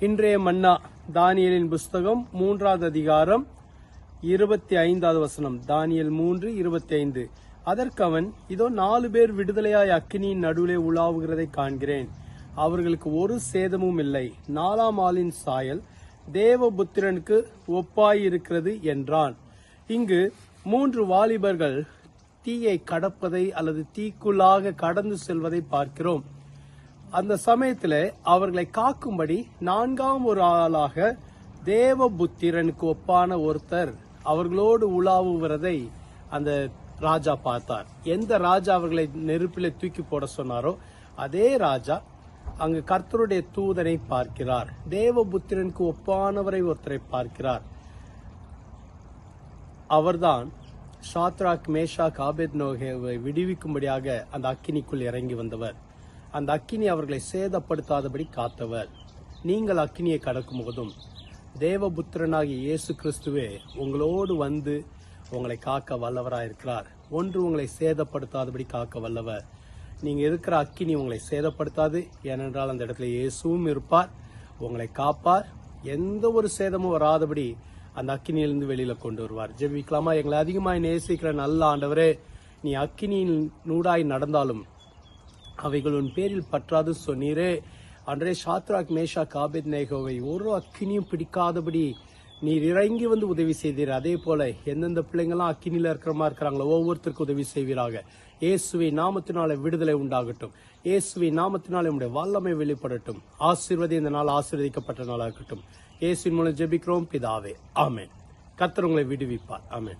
இன்றைய மன்னா தானியலின் புஸ்தகம் மூன்றாவது அதிகாரம் இருபத்தி ஐந்தாவது வசனம். தானியல் மூன்று இருபத்தி ஐந்து அதற்கு அவன் இதோ நாலு பேர் விடுதலையாய் அக்கினியின் நடுவிலே உலாவுகிறதை காண்கிறேன். அவர்களுக்கு ஒரு சேதமும் இல்லை. நாலாம் ஆளின் சாயல் தேவபுத்திரனுக்கு ஒப்பாயிருக்கிறது என்றான். இங்கு மூன்று வாலிபர்கள் தீயை கடப்பதை அல்லது தீக்குள்ளாக கடந்து செல்வதை பார்க்கிறோம். அந்த சமயத்தில் அவர்களை காக்கும்படி நான்காம் ஒரு ஆளாக தேவபுத்திரனுக்கு ஒப்பான ஒருத்தர் அவர்களோடு உலாவுகிறதை அந்த ராஜா பார்த்தார். எந்த ராஜா அவர்களை நெருப்பிலே தூக்கி போட சொன்னாரோ அதே ராஜா அங்கு கர்த்தருடைய தூதனை பார்க்கிறார். தேவபுத்திரனுக்கு ஒப்பானவரை ஒருத்தரை பார்க்கிறார். அவர்தான் ஷாத்ராக் மேஷாக் ஆபேத் நோகேவை விடுவிக்கும்படியாக அந்த அக்கினிக்குள் இறங்கி வந்தவர். அந்த அக்கினி அவர்களை சேதப்படுத்தாதபடி காத்தவர். நீங்கள் அக்கினியை கடக்கும் போதும் தேவபுத்திரனாகிய இயேசு கிறிஸ்துவே உங்களோடு வந்து உங்களை காக்க வல்லவராயிருக்கிறார் ஒன்று உங்களை சேதப்படுத்தாதபடி காக்க வல்லவர். நீங்கள் இருக்கிற அக்கினி உங்களை சேதப்படுத்தாது ஏனென்றால் அந்த இடத்துல இயேசுவும் இருப்பார் உங்களை காப்பார். எந்த ஒரு சேதமும் வராதபடி அந்த அக்கினியிலிருந்து வெளியில் கொண்டு வருவார். ஜெபிக்கலாமா? எங்களை அதிகமாக நேசிக்கிற நல்ல ஆண்டவரே நீ அக்கினியின் நூடாய் நடந்தாலும் அவைகள் உன் பேரில் பற்றாது சொன்னீரே. அன்றே ஷாத்ராக் மேஷா காபித் நேகோவை ஒரு அக்கினியும் பிடிக்காதபடி நீர் இறங்கி வந்து உதவி செய்தீர். அதே போல எந்தெந்த பிள்ளைங்களாம் அக்கினியில் இருக்கிற மாதிரி இருக்கிறாங்களோ ஒவ்வொருத்தருக்கும் உதவி செய்வீராக. இயேசுவை நாமத்தினால விடுதலை உண்டாகட்டும். இயேசுவை நாமத்தினால நம்முடைய வல்லமை வெளிப்படட்டும். ஆசீர்வதி இந்த நாள் ஆசீர்வதிக்கப்பட்ட நாளாக இருக்கட்டும் இயேசுவின் மூலம் ஜெபிக்கிறோம். பிதாவே ஆமென். கத்தர் உங்களை விடுவிப்பார். ஆமேன்.